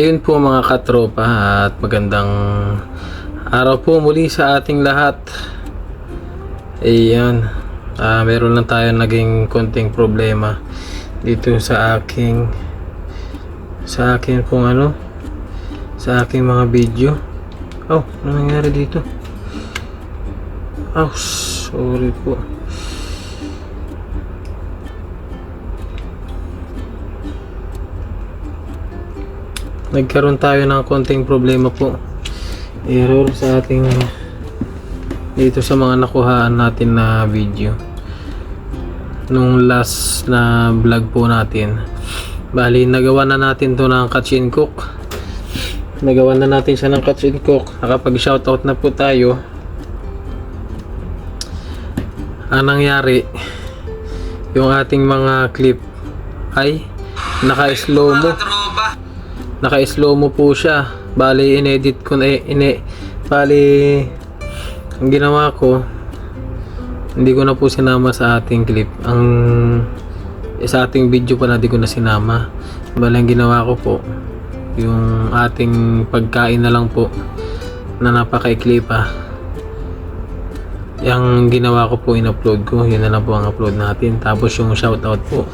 Ayun po mga katropa at magandang araw po muli sa ating lahat. Ayan. Ah, meron lang tayo naging konting problema dito sa aking sa akin pong ano sa aking mga video. Oh, ano nangyari dito? Oh, sorry po. Nagkaroon tayo ng konting problema po error sa ating dito sa mga nakuhaan natin na video. Nung last na vlog po natin bali nagawa na natin to ng catch and cook. Nagawa na natin siya ng catch and cook. Nakapag shoutout na po tayo. Ang nangyari yung ating mga clip ay naka slow mo naka-slow mo po siya. Bali, inedit ko na, ine, bali, ang ginawa ko, hindi ko na po sinama sa ating clip. Ang, sa ating video pala, hindi ko na sinama. Bali, ang ginawa ko po, yung ating pagkain na lang po, na napaka-clip pa. Yung ginawa ko po, in-upload ko. Yun na lang po ang upload natin. Tapos yung shoutout po.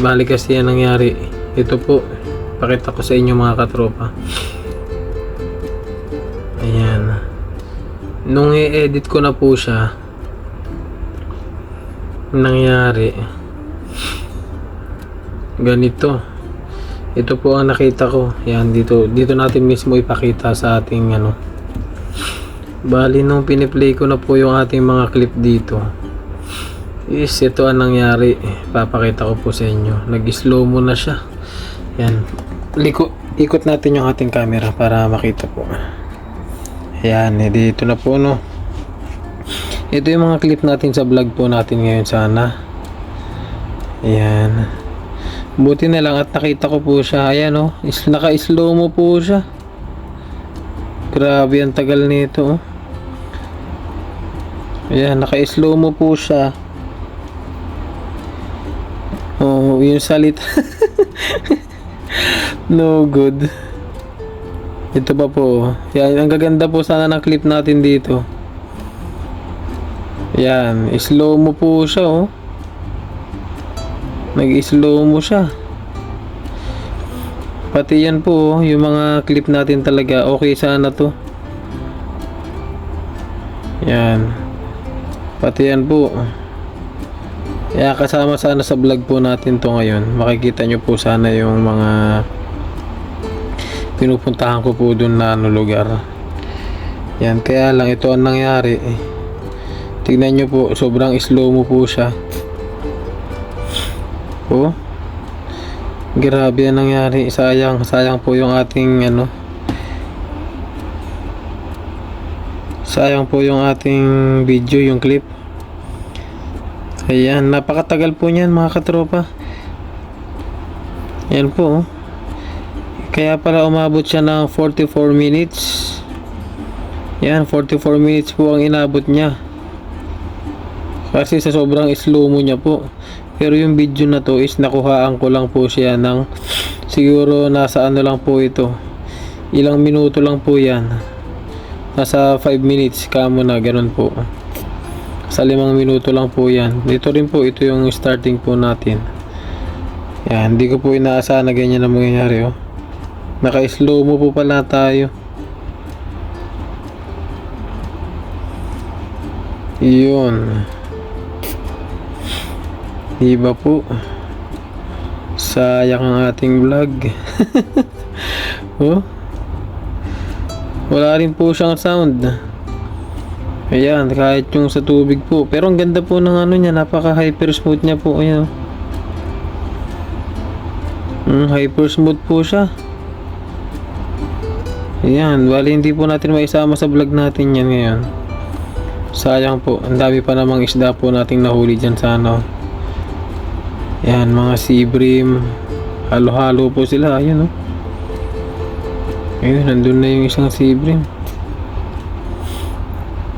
Bali kasi yan nangyari. Ito po, pakita ko sa inyo mga katropa. Ayan. Nung i-edit ko na po siya nangyari ganito. Ito po ang nakita ko. Yan dito dito natin mismo ipakita sa ating ano. Bali nung piniplay ko na po yung ating mga clip dito is ito ang nangyari. Papakita ko po sa inyo. Nag slow mo na siya yan liko, ikot natin yung ating camera para makita po. Ayan, eh, dito na po no. Ito yung mga clip natin sa vlog po natin ngayon sana. Ayan. Buti na lang at nakita ko po siya. Ayan oh, naka-slow mo po siya. Grabe ang tagal nito oh. Ayan, naka-slow mo po siya. Oh, yung salita. No good. Ito pa po. Yan, ang gaganda po sana ng clip natin dito. Yan, slow mo po siya oh. Nag-slow mo siya. Pati yan po, oh, yung mga clip natin talaga, okay sana to. Yan. Pati yan po. Kaya kasama sana sa vlog po natin to ngayon. Makikita nyo po sana yung mga pinupuntahan ko po dun na ano lugar. Yan, kaya lang ito ang nangyari. Tignan nyo po, sobrang slow mo po siya. Oh. Grabe ang nangyari. Sayang, sayang po yung ating ano. Sayang po yung ating video, yung clip. Ayan, napakatagal po niyan mga katropa. Yan po. oh. Kaya pala umabot siya ng 44 minutes. Yan, 44 minutes po ang inabot niya. Kasi sa sobrang slow mo niya po. Pero yung video na to is nakuhaan ko lang po siya ng siguro nasa ano lang po ito. Ilang minuto lang po yan. Nasa 5 minutes kamo na ganun po. Sa limang minuto lang po yan. Dito rin po ito yung starting po natin. Yan, hindi ko po inaasahan na ganyan na mangyayari oh. Naka-slow mo po pala tayo. Yun. Iba po. Sayang ang ating vlog. oh. Wala rin po siyang sound. Ayan, kahit yung sa tubig po. Pero ang ganda po ng ano niya, napaka hyper smooth niya po. Ayan. Mm, hyper smooth po siya. Ayan, bali hindi po natin maisama sa vlog natin yan ngayon. Sayang po, ang dami pa namang isda po nating nahuli dyan sa ano. Ayan, mga sea bream. Halo-halo po sila, ayun oh. Ayun, nandun na yung isang sea bream.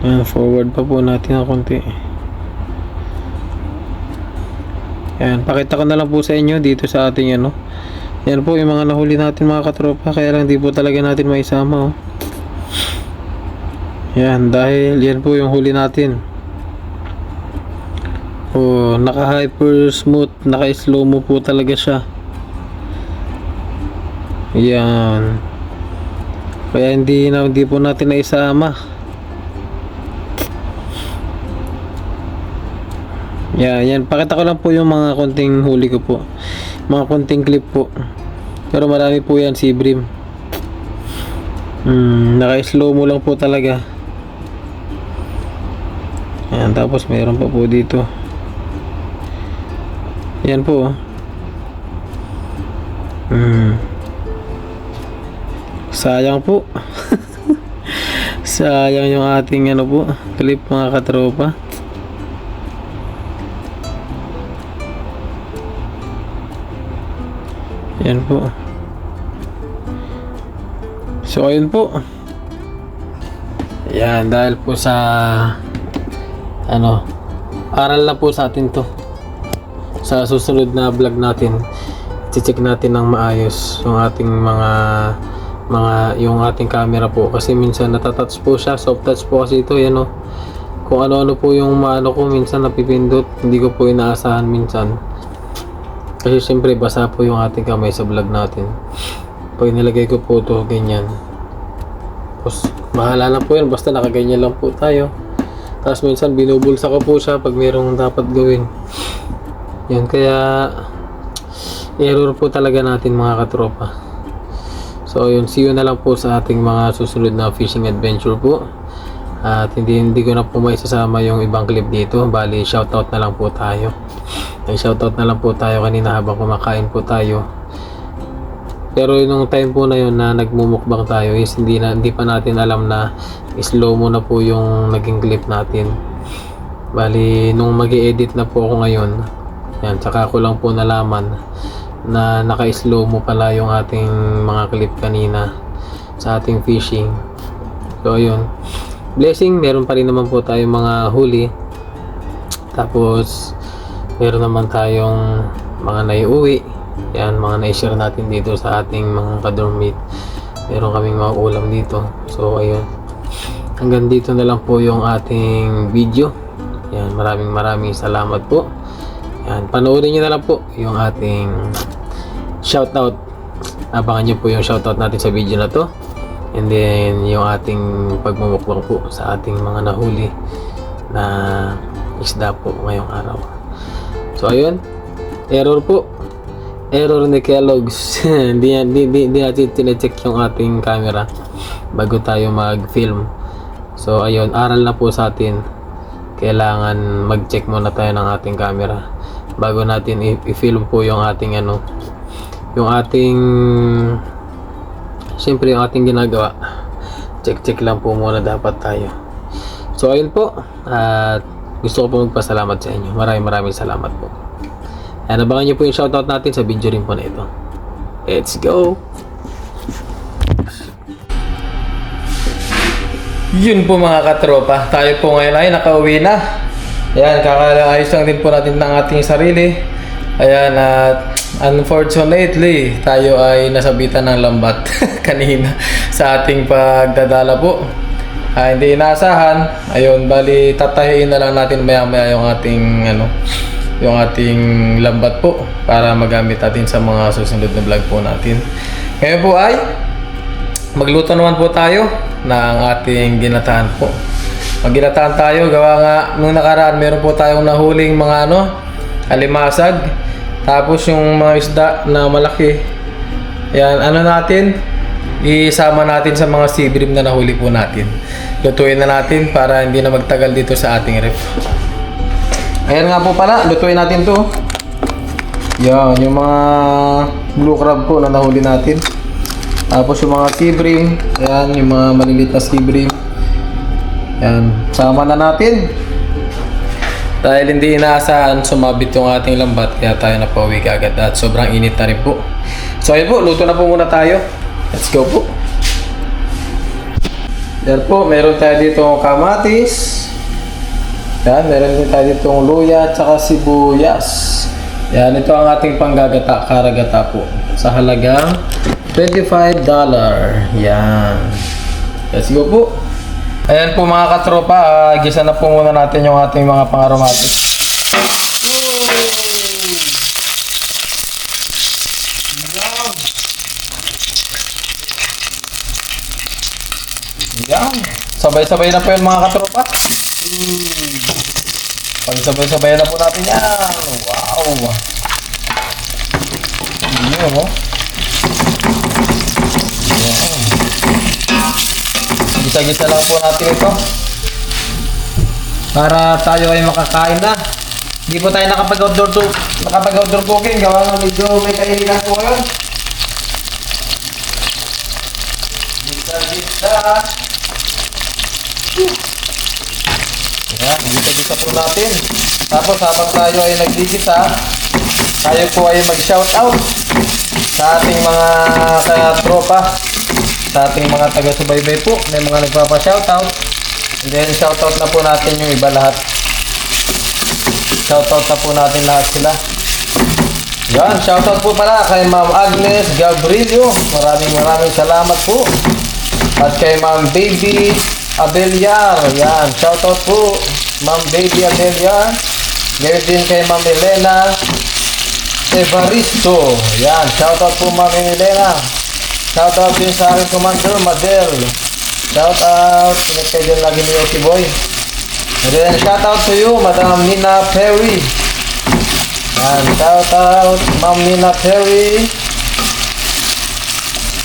Ayan, forward pa po natin ng konti. Ayan, pakita ko na lang po sa inyo dito sa ating ano, Yan po yung mga nahuli natin mga katropa. Kaya lang di po talaga natin maisama oh. Yan, dahil yan po yung huli natin. Oh, naka hyper smooth, naka slow mo po talaga siya. Yan. Kaya hindi na hindi po natin naisama. Yan, yan. Pakita ko lang po yung mga konting huli ko po. Mga konting clip po. Pero marami po yan si Brim. Hmm, naka-slow mo lang po talaga. Yan, tapos mayroon pa po dito. Yan po. oh. Hmm. Sayang po. Sayang yung ating ano po, clip mga katropa. Yan po. So ayun po. Yan dahil po sa ano aral na po sa atin to. Sa susunod na vlog natin, check natin ng maayos yung ating mga mga yung ating camera po kasi minsan natatouch po siya soft touch po kasi ito yan o kung ano-ano po yung maano ko minsan napipindot hindi ko po inaasahan minsan kasi siyempre basa po yung ating kamay sa vlog natin pag nilagay ko po ito ganyan tapos bahala na po yan basta nakaganyan lang po tayo tapos minsan binubulsa ko po siya pag mayroong dapat gawin yan kaya error po talaga natin mga katropa So yun, see you na lang po sa ating mga susunod na fishing adventure po. At hindi hindi ko na po may sasama yung ibang clip dito. Bali, shoutout na lang po tayo. Ay shoutout na lang po tayo kanina habang kumakain po tayo. Pero nung time po na yun na nagmumukbang tayo is hindi, na, hindi pa natin alam na slow mo na po yung naging clip natin. Bali, nung mag edit na po ako ngayon, yan, tsaka ko lang po nalaman na naka-slow mo pala yung ating mga clip kanina sa ating fishing. So, ayun. Blessing, meron pa rin naman po tayong mga huli. Tapos, meron naman tayong mga naiuwi. Yan, mga na-share natin dito sa ating mga kadormate. Meron kaming mga ulam dito. So, ayun. Hanggang dito na lang po yung ating video. Yan, maraming maraming salamat po. Yan, panoorin nyo na lang po yung ating shoutout. Abangan nyo po yung shoutout natin sa video na to. And then, yung ating pagmumukbang po sa ating mga nahuli na isda po ngayong araw. So, ayun. Error po. Error ni Kellogg's. hindi, hindi, hindi, hindi natin tinecheck yung ating camera bago tayo mag-film. So, ayun. Aral na po sa atin. Kailangan mag-check muna tayo ng ating camera bago natin i-film po yung ating ano yung ating siyempre yung ating ginagawa check check lang po muna dapat tayo so ayun po at gusto ko po magpasalamat sa inyo maraming maraming salamat po Ayan, abangan nyo po yung shoutout natin sa video rin po na ito let's go Yun po mga katropa, tayo po ngayon ay nakauwi na. Ayan, kakaayos lang din po natin ng ating sarili. Ayan, at unfortunately, tayo ay nasabitan ng lambat kanina sa ating pagdadala po. Ah, hindi inaasahan. Ayun, bali tatahiin na lang natin maya-maya yung ating ano, yung ating lambat po para magamit natin sa mga susunod na vlog po natin. Ngayon po ay magluto naman po tayo ng ating ginatahan po. Magginataan tayo, gawa nga nung nakaraan meron po tayong nahuling mga ano, alimasag. Tapos yung mga isda na malaki. Yan, ano natin? Isama natin sa mga sea na nahuli po natin. Lutuin na natin para hindi na magtagal dito sa ating ref. Ayan nga po pala, lutuin natin to. Yan, yung mga blue crab po na nahuli natin. Tapos yung mga sea ayan, yung mga maliliit na sea bream. Yan, sama na natin. Dahil hindi inaasahan, sumabit yung ating lambat, kaya tayo napauwi agad at sobrang init na rin po. So ayun po, luto na po muna tayo. Let's go po. Yan po, meron tayo dito kamatis. Yan, meron din tayo dito luya at saka sibuyas. Yan, ito ang ating panggagata, karagata po. Sa halagang $25. Yan. Let's go po. Ayan po mga katropa, ah, gisa na po muna natin yung ating mga pang-aromatic. Yan. Sabay-sabay na po yun mga katropa. Mm. Pag-sabay-sabay na po natin yan. Wow. Yun, oh. Yan. Gisa-gisa lang po natin ito. Para tayo ay makakain na. Hindi po tayo nakapag-outdoor to, nakapag-outdoor cooking. Gawa nga medyo may kainilan po ngayon. Gisa-gisa. Yan, gisa-gisa po natin. Tapos habang tayo ay naggigisa, tayo po ay mag-shoutout sa ating mga katropa, sa ating mga taga-subaybay po, may mga nagpapa-shoutout. And then shoutout na po natin yung iba lahat. Shoutout na po natin lahat sila. Yan, shoutout po pala kay Ma'am Agnes Gabrilio. Maraming maraming salamat po. At kay Ma'am Baby Abelyar. Yan, shoutout po. Ma'am Baby Abelyar. Ngayon din kay Ma'am Elena Evaristo. Yan, shoutout po Ma'am Elena. Shoutout din sa aking commander, Madel. Shoutout. Ingat kayo dyan lagi ni Yoki Boy. And then, shoutout to you, Madam Nina Perry. Yan, shoutout, Ma'am Nina Perry.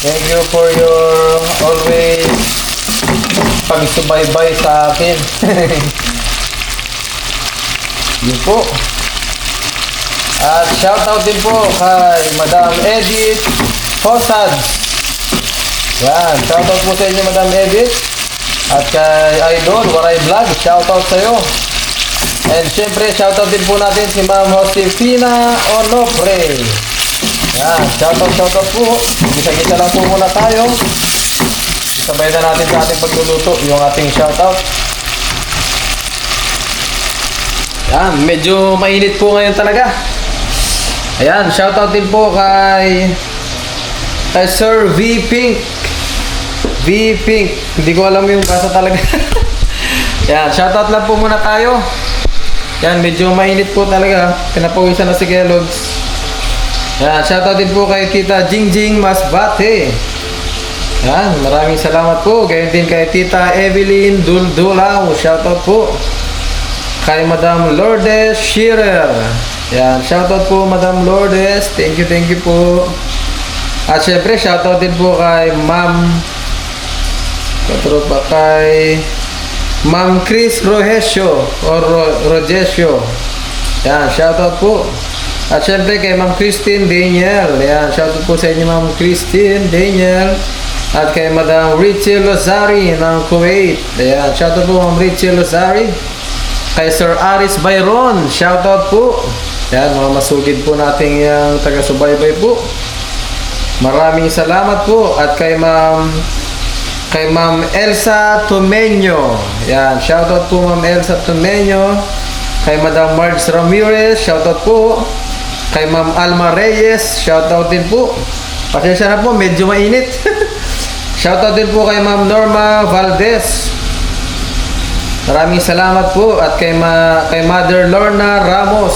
Thank you for your always pagsubaybay sa akin. Yun po. At shoutout din po kay Madam Edith Fosad. Yan, shoutout po sa inyo Madam Edith. At kay Idol, Waray Vlog, shoutout sa iyo. And syempre, shoutout din po natin si Ma'am Josefina Onofre. Yan, shoutout, shoutout po. Gisa-gisa lang po muna tayo. Sabay na natin sa ating pagluluto yung ating shoutout. Yan, medyo mainit po ngayon talaga. Ayan, shoutout din po kay kay Sir V Pink. V Pink. Hindi ko alam yung basa talaga. Yan, shoutout lang po muna tayo. Yan, medyo mainit po talaga. Pinapawisan na si Kellogg's. Yan, shoutout din po kay Tita Jingjing Masbate. Yan, maraming salamat po. Gayon din kay Tita Evelyn Duldulaw. Shoutout po. Kay Madam Lourdes Shearer. Yan, shoutout po Madam Lourdes. Thank you, thank you po. At syempre, shoutout din po kay Ma'am Katropa kay Ma'am Chris Rogesio or Ro Rogesio. Yan, shoutout po. At syempre kay Ma'am Christine Daniel. Yan, shoutout po sa inyo Ma'am Christine Daniel. At kay Madam Richie Lozari ng Kuwait. Ayan, shoutout po Ma'am Richie Lozari. Kay Sir Aris Byron, shoutout po. Yan, mga masugid po nating yung taga-subaybay po. Maraming salamat po. At kay Ma'am kay Ma'am Elsa Tumenyo. Yan, shoutout po Ma'am Elsa Tumenyo. Kay Madam Marge Ramirez, shoutout po. Kay Ma'am Alma Reyes, shoutout din po. Pasensya na po, medyo mainit. shoutout din po kay Ma'am Norma Valdez. Maraming salamat po at kay, ma kay Mother Lorna Ramos.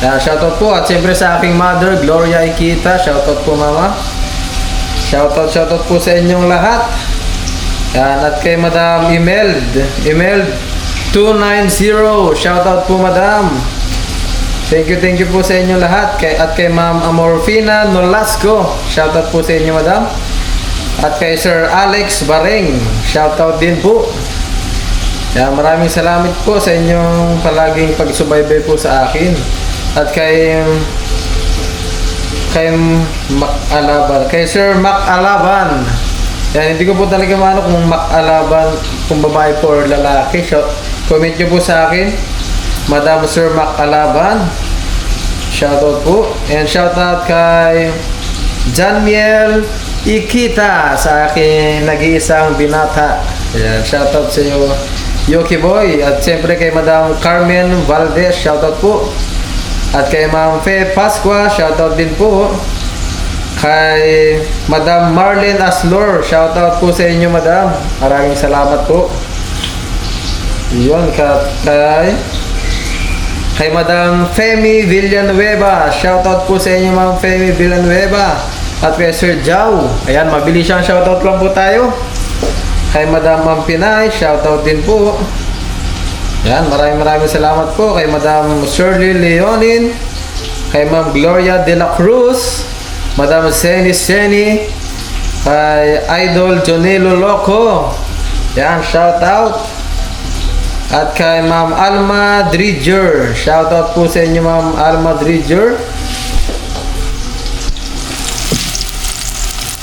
Yan, shoutout po at siyempre sa aking mother Gloria Ikita. Shoutout po mama. Shoutout, shoutout po sa inyong lahat. Yan, at kay Madam Imeld. Imeld 290. Shoutout po Madam. Thank you, thank you po sa inyong lahat. Kay, at kay Ma'am Amorfina Nolasco. Shoutout po sa inyo Madam. At kay Sir Alex Bareng. Shoutout din po. Yan, maraming salamat po sa inyong palaging pagsubaybay po sa akin. At kay kay Mac Alaban, kay Sir Mac Alaban. Yan, hindi ko po talaga maano kung Mac Alaban, kung babae po or lalaki. So, comment nyo po sa akin. Madam Sir Mac Alaban. Shoutout po. And shoutout kay Janmiel Ikita sa aking nag-iisang binata. Yan, shoutout sa iyo, Yoki Boy. At siyempre kay Madam Carmen Valdez, shoutout po. At kay Ma'am Fe Pasqua, shoutout din po. Kay Madam Marlene Aslor, shoutout po sa inyo Madam. Maraming salamat po. Yun, ka- kay kay Madam Femi Villanueva. Shoutout po sa inyo Ma'am Femi Villanueva. At kay Sir Jao. Ayan, mabilis siyang shoutout lang po tayo. Kay Madam Ma'am Pinay, shoutout din po. Yan, maraming maraming salamat po kay Madam Shirley Leonin, kay Ma'am Gloria de la Cruz, Madam Seni Seni, kay Idol Jonelo Loco. Yan, shout out. At kay Ma'am Alma Dridger. Shout out po sa inyo Ma'am Alma Dridger.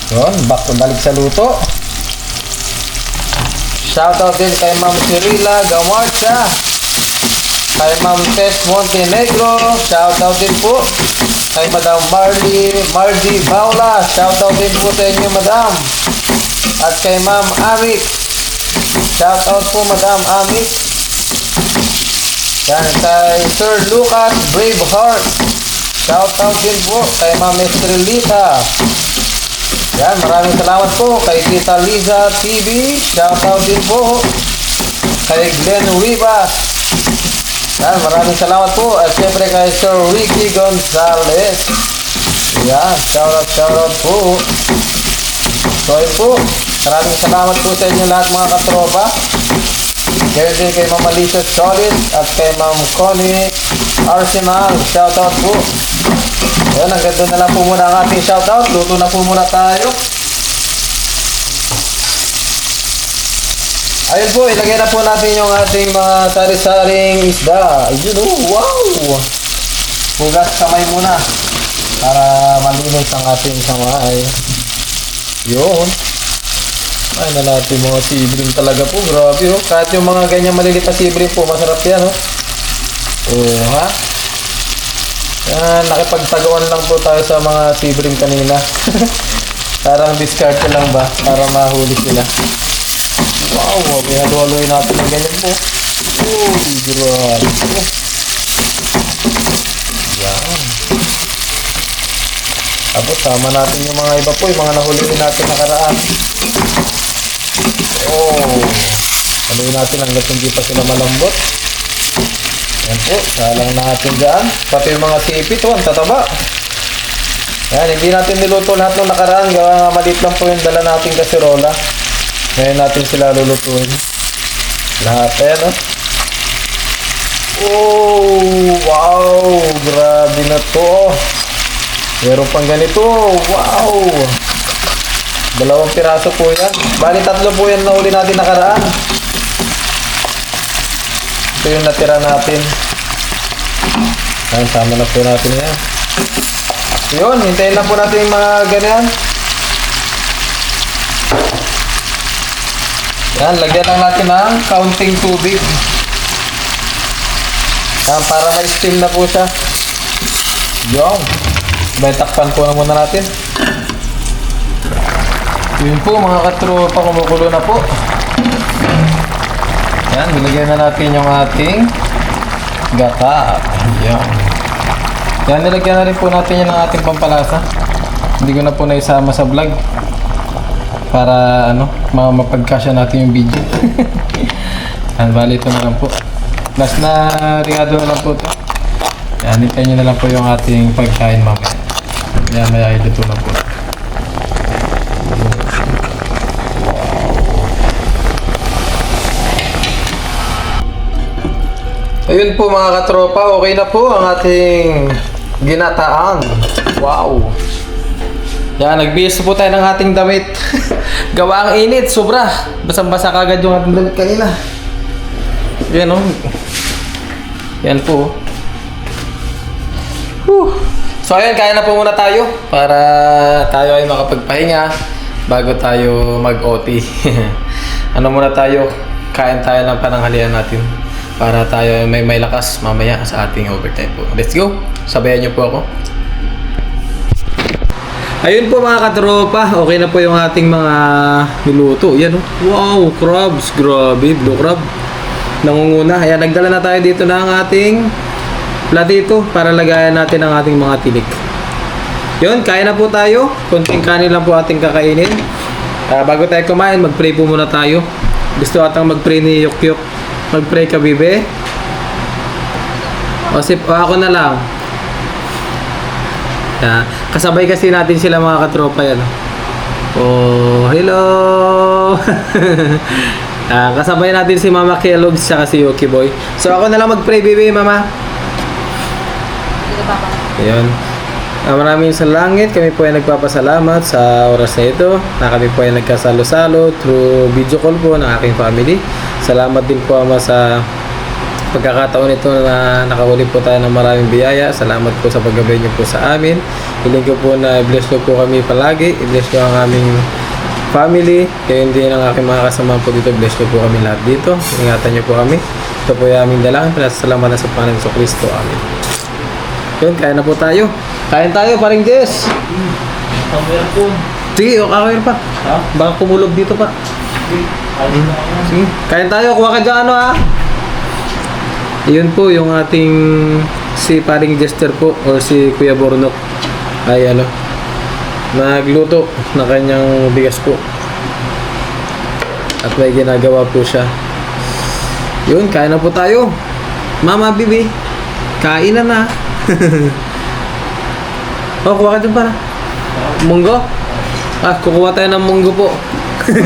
Yun, back to balik sa luto. Shoutout din kay Ma'am Cirila Gamarcha. Kay Ma'am Tess Montenegro. Shoutout din po. Kay Madam Marley Margie Baula. Shoutout din po sa inyo, Madam. At kay Ma'am Amit. Shoutout po, Madam Amit. Yan, kay Sir Lucas Braveheart. Shoutout din po kay Ma'am Estrelita. Yan, maraming salamat po kay Tita Liza TV. Shoutout din po kay Glenn Rivas. Yan, maraming salamat po. At syempre kay Sir Ricky Gonzalez. Yan, shoutout, shoutout po. So ayun po, maraming salamat po sa inyo lahat mga katropa. Kaya din kay Ma'am Alicia Solid at kay Ma'am Connie Arsenal. Shoutout po. Ayan, hanggang doon na lang po muna ang ating shoutout. Luto na po muna tayo. Ayun po, ilagay na po natin yung ating mga sari-saring isda. Ayun oh, wow! Hugas kamay muna para malinis ang ating kamay. Yun. Ay na natin mga sibling talaga po. Grabe oh. Kahit yung mga ganyan malilit na sibling po, masarap yan oh. Oh, ha? Yan, nakipagtagawan lang po tayo sa mga sibling kanina. Parang discard ko lang ba para mahuli sila. Wow, wow pinag-haloy natin ng ganyan po. Uy, grabe. Yan. Tapos tama natin yung mga iba po, yung mga nahuliin natin nakaraan. Oh, haluin natin hanggat hindi pa sila malambot. Yan po, salang natin dyan. Pati yung mga sipit, oh, ang tataba. Yan, hindi natin niluto lahat ng nakaraan. Gawa nga maliit lang po yung dala nating kasirola. Ngayon natin sila lulutuin. Lahat, ayan oh. Oh, wow! Grabe na to. Meron pang ganito. Wow! Dalawang piraso po yan. Bali tatlo po yan na uli natin nakaraan. Ito yung natira natin. Ayan, tama na po natin yan. Yun, hintayin na po natin yung mga ganyan. Yan, lagyan lang natin ng counting tubig. Yan, para ma-steam na po siya. Yung. May takpan po na muna natin. Yun po mga katropa, kumukulo na po. Yan, nilagyan na natin yung ating gata. Yan. Yan, nilagyan na rin po natin yan ng ating pampalasa. Hindi ko na po naisama sa vlog. Para ano, ma mapagkasya natin yung video. Yan, bali ito na lang po. Last na rigado na lang po ito. Yan, hintayin na lang po yung ating pagkain mamaya. Yan, may ay luto na po. Ayun po mga katropa, okay na po ang ating ginataan. Wow! Yan, nagbihis po tayo ng ating damit. Gawa ang init, sobra. Basang-basa kagad yung ating damit kanina. Yan o. Yan po. Whew. So ayun, kaya na po muna tayo para tayo ay makapagpahinga bago tayo mag-OT. ano muna tayo, kain tayo ng pananghalian natin para tayo ay may may lakas mamaya sa ating overtime po. Let's go! Sabayan niyo po ako. Ayun po mga katropa, okay na po yung ating mga niluto. Yan oh. Wow, crabs. Grabe, blue crab. Nangunguna. Ayan, nagdala na tayo dito ng ating platito para lagayan natin ang ating mga tinik. Yun, kain na po tayo. Kunting kanin lang po ating kakainin. Ah, bago tayo kumain, mag-pray po muna tayo. Gusto atang mag-pray ni Yok Yok. Mag-pray ka, bibe. O, sip, o ako na lang. Yeah. Kasabay kasi natin sila mga katropa yan. Oh, hello! Ah, kasabay natin si Mama Kellogg's saka si Yoki Boy. So ako na lang mag-pray, baby, Mama. Ayan. Ah, maraming sa langit, kami po ay nagpapasalamat sa oras na ito na kami po ay nagkasalo-salo through video call po ng aking family. Salamat din po Ama sa pagkakataon ito na nakahuli po tayo ng maraming biyaya. Salamat po sa paggabay niyo po sa amin. Hiling ko po na i-bless niyo po kami palagi. I-bless niyo ang aming family. Kayo din ang aking mga kasama po dito. Bless niyo po kami lahat dito. Ingatan niyo po kami. Ito po yung aming dalangin. Salamat na sa Panginoon sa Kristo. Amen. Yun, kaya na po tayo. Kain tayo, paring Jess. Sige, o kakawin pa. Baka kumulog dito pa. Sige, kain tayo. Kuha ka dyan, ano ha? Yun po, yung ating si paring Jester po or si Kuya Bornok ay ano, nagluto na kanyang bigas po. At may ginagawa po siya. Yun, kain na po tayo. Mama, bibi, kain na na. oh, kuha ka dyan para. Munggo? Ah, kukuha tayo ng munggo po.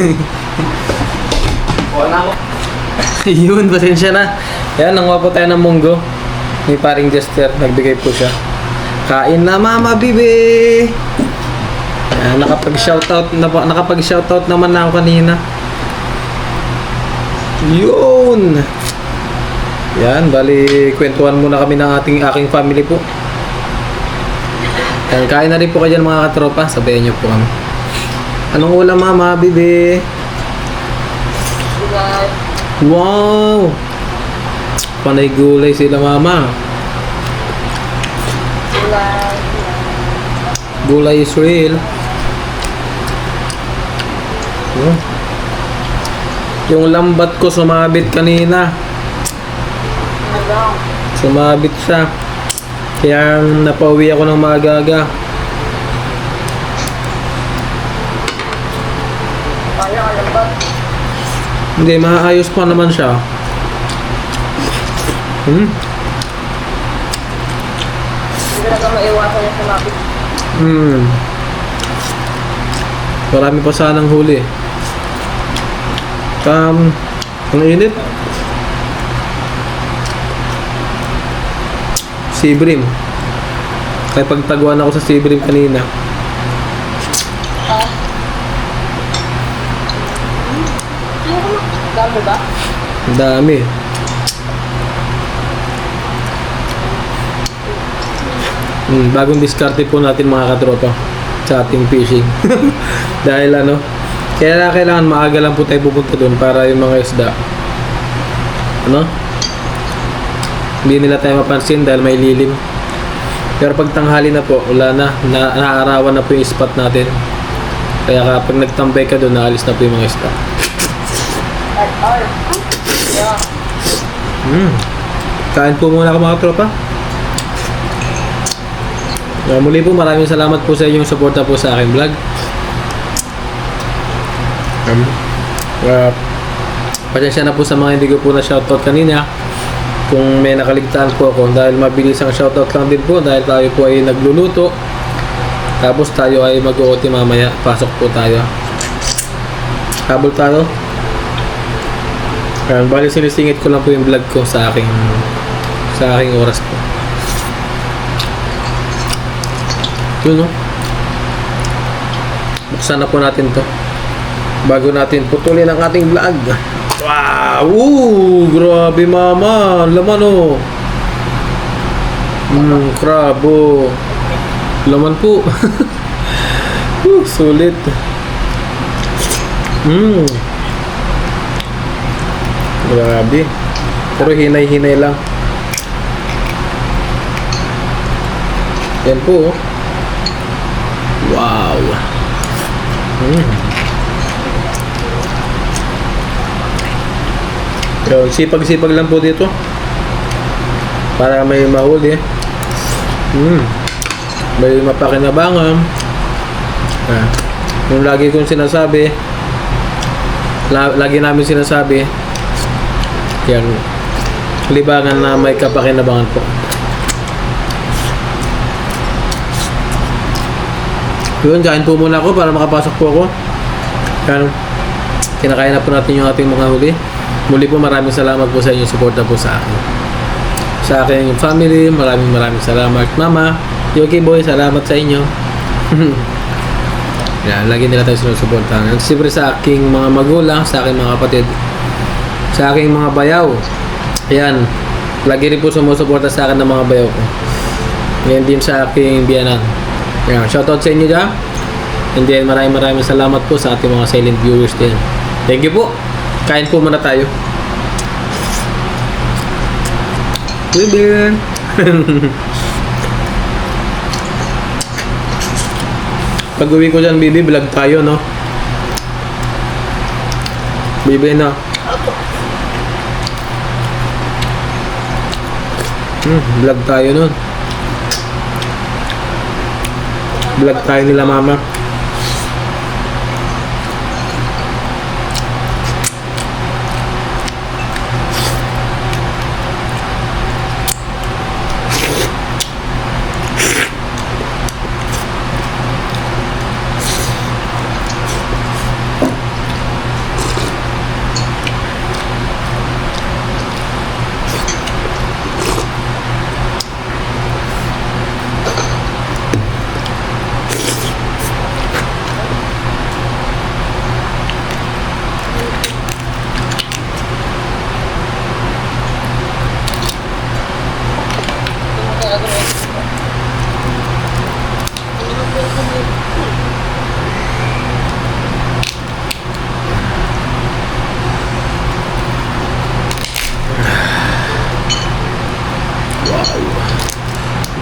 Yun, pasensya na. Yan, nanguha po tayo ng munggo. Ni paring Jester, nagbigay po siya. Kain na mama, bibi! Yan, nakapag-shoutout, na, nakapag-shoutout naman na ako kanina. Yun! Yan, bali, kwentuhan muna kami ng ating aking family po. Yan, kain na rin po kayo dyan mga katropa. Sabayan niyo po kami. Anong ulam mama, bibi? Wow! Panay gulay sila mama. Gulay is real. Oh. Yung lambat ko sumabit kanina. Sumabit siya. Kaya napauwi ako ng magaga. Hindi, maayos pa naman siya. Hmm? Hindi talaga maiwasan yung sumabit. Hmm. Marami pa sanang huli. Um, ang init. Sibrim. Kaya pagtaguan ako sa Sibrim kanina. Dami ba? Dami. Hmm, bagong diskarte po natin mga katropa sa ating fishing. Dahil ano, kaya kailangan maaga lang po tayo pupunta doon para yung mga isda. Ano? Hindi nila tayo mapansin dahil may lilim. Pero pag tanghali na po, wala na, na naaarawan na po yung spot natin. Kaya kapag nagtambay ka doon, naalis na po yung mga isda. Hmm. Kain po muna ako mga tropa. Uh, muli po maraming salamat po sa inyong suporta po sa aking vlog. Um, uh, pasensya na po sa mga hindi ko po na shoutout kanina. Kung may nakaligtaan po ako dahil mabilis ang shoutout lang din po dahil tayo po ay nagluluto. Tapos tayo ay mag-OT mamaya. Pasok po tayo. Habol tayo. Ayan, bali sinisingit ko lang po yung vlog ko sa aking sa aking oras po. Yun no. Buksan na po natin to. Bago natin putulin ang ating vlog. Wow! Ooh, grabe mama! Laman oh! Mmm, crab oh. Laman po. uh, sulit. Mmm. Grabe. Pero hinay-hinay lang. Yan po. oh. Wow. Mm. Yun, sipag-sipag lang po dito. Para may mahuli. Hmm. May mapakinabangan. Ah. Yung lagi kong sinasabi, la- lagi namin sinasabi, yan, libangan na may kapakinabangan po. Yun, kain po muna ako para makapasok po ako. Yan, kinakain na po natin yung ating mga huli. Muli po maraming salamat po sa inyong suporta po sa akin. Sa aking family, maraming maraming salamat. Mama, Yoki Boy, salamat sa inyo. Yan, lagi nila tayo sinusuportahan. At siyempre sa aking mga magulang, sa aking mga kapatid, sa aking mga bayaw. Ayan, lagi rin po sumusuporta sa akin ng mga bayaw ko. Ngayon din sa aking biyanan. Ayan, shoutout sa inyo dyan. And then maraming maraming salamat po sa ating mga silent viewers din. Thank you po. Kain po muna tayo. Bibin! Pag uwi ko dyan, Bibi, vlog tayo, no? Bibi, no? Hmm, vlog tayo nun. Vlog tayo nila, mama.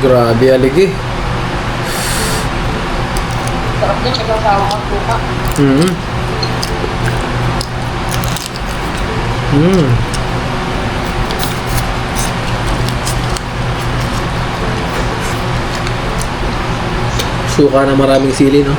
Grabe, aligi. Sarap din siya sa ang suka. Mm. Mm. Suka na maraming sili, no?